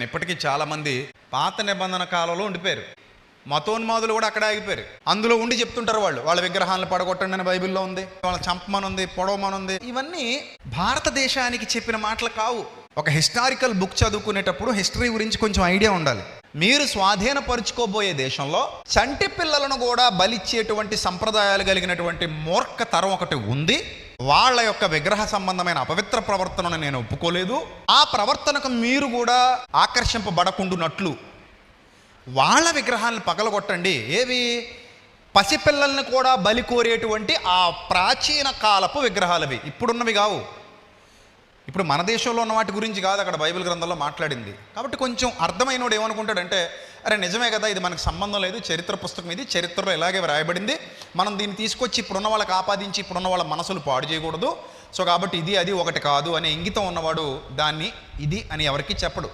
ఇప్పటికీ చాలామంది పాత నిబంధన కాలంలో ఉండిపోయారు. మతోన్మాదులు కూడా అక్కడే ఆగిపోయారు. అందులో ఉండి చెప్తుంటారు వాళ్ళు వాళ్ళ విగ్రహాలను పడగొట్టండి అని బైబిల్లో ఉంది వాళ్ళ చంపమని ఉంది పొడవమని ఉంది ఇవన్నీ భారతదేశానికి చెప్పిన మాటలు కావు. ఒక హిస్టారికల్ బుక్ చదువుకునేటప్పుడు హిస్టరీ గురించి కొంచెం ఐడియా ఉండాలి. మీరు స్వాధీనపరుచుకోబోయే దేశంలో చంటి పిల్లలను కూడా బలిచ్చేటువంటి సంప్రదాయాలు కలిగినటువంటి మూర్ఖ తరం ఒకటి ఉంది. వాళ్ళ యొక్క విగ్రహ సంబంధమైన అపవిత్ర ప్రవర్తనను నేను ఒప్పుకోలేదు. ఆ ప్రవర్తనకు మీరు కూడా ఆకర్షింపబడకుండునట్లు. వాళ్ళ విగ్రహాలను పగలగొట్టండి. ఏవి? పసిపిల్లల్ని కూడా బలి కోరేటువంటి ఆ ప్రాచీన కాలపు విగ్రహాలవి. ఇప్పుడున్నవి కావు. ఇప్పుడు మన దేశంలో ఉన్న వాటి గురించి కాదు అక్కడ బైబిల్ గ్రంథంలో మాట్లాడింది. కాబట్టి కొంచెం అర్థమైనోడు ఏమనుకుంటాడంటే అరే నిజమే కదా ఇది మనకు సంబంధం లేదు. చరిత్ర పుస్తకం ఇది చరిత్రలో ఇలాగే వ్రాయబడింది. మనం దీన్ని తీసుకొచ్చి ఇప్పుడున్న వాళ్ళకి ఆపాదించి ఇప్పుడున్న వాళ్ళ మనసులు పాడు చేయకూడదు. సో కాబట్టి ఇది అది ఒకటి కాదు అనే ఇంగితం ఉన్నవాడు దాన్ని ఇది అని ఎవరికి చెప్పడు.